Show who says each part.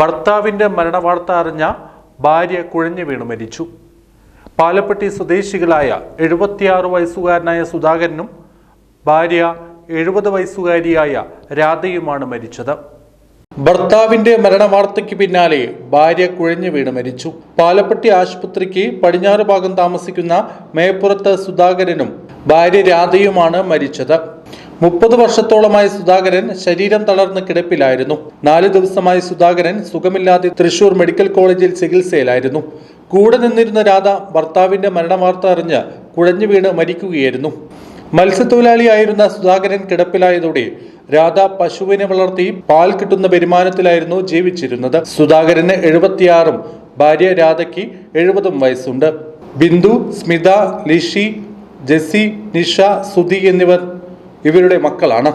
Speaker 1: ഭർത്താവിൻ്റെ മരണവാർത്ത അറിഞ്ഞ ഭാര്യ കുഴഞ്ഞു വീണു മരിച്ചു പാലപ്പെട്ടി സ്വദേശികളായ എഴുപത്തിയാറ് വയസ്സുകാരനായ സുധാകരനും ഭാര്യ എഴുപത് വയസ്സുകാരിയായ രാധയുമാണ് മരിച്ചത്
Speaker 2: ഭർത്താവിന്റെ മരണവാർത്തയ്ക്ക് പിന്നാലെ ഭാര്യ കുഴഞ്ഞു വീണ് മരിച്ചു പാലപ്പെട്ടി ആശുപത്രിക്ക് പടിഞ്ഞാറ് ഭാഗം താമസിക്കുന്ന മേപ്പുറത്ത് സുധാകരനും ഭാര്യ രാധയുമാണ് മരിച്ചത് മുപ്പത് വർഷത്തോളമായി സുധാകരൻ ശരീരം തളർന്ന് കിടപ്പിലായിരുന്നു നാല് ദിവസമായി സുധാകരൻ സുഖമില്ലാതെ തൃശൂർ മെഡിക്കൽ കോളേജിൽ ചികിത്സയിലായിരുന്നു കൂടെ നിന്നിരുന്ന രാധ ഭർത്താവിന്റെ മരണവാർത്ത അറിഞ്ഞ് കുഴഞ്ഞു വീണ് മരിക്കുകയായിരുന്നു മത്സ്യത്തൊഴിലാളിയായിരുന്ന സുധാകരൻ കിടപ്പിലായതോടെ രാധ പശുവിനെ വളർത്തി പാൽ കിട്ടുന്ന വരുമാനത്തിലായിരുന്നു ജീവിച്ചിരുന്നത് സുധാകരന് എഴുപത്തിയാറും ഭാര്യ രാധയ്ക്ക് എഴുപതും വയസ്സുണ്ട് ബിന്ദു സ്മിത ലിഷി ജെസ്സി നിഷ സുധി എന്നിവർ ഇവരുടെ മക്കളാണ്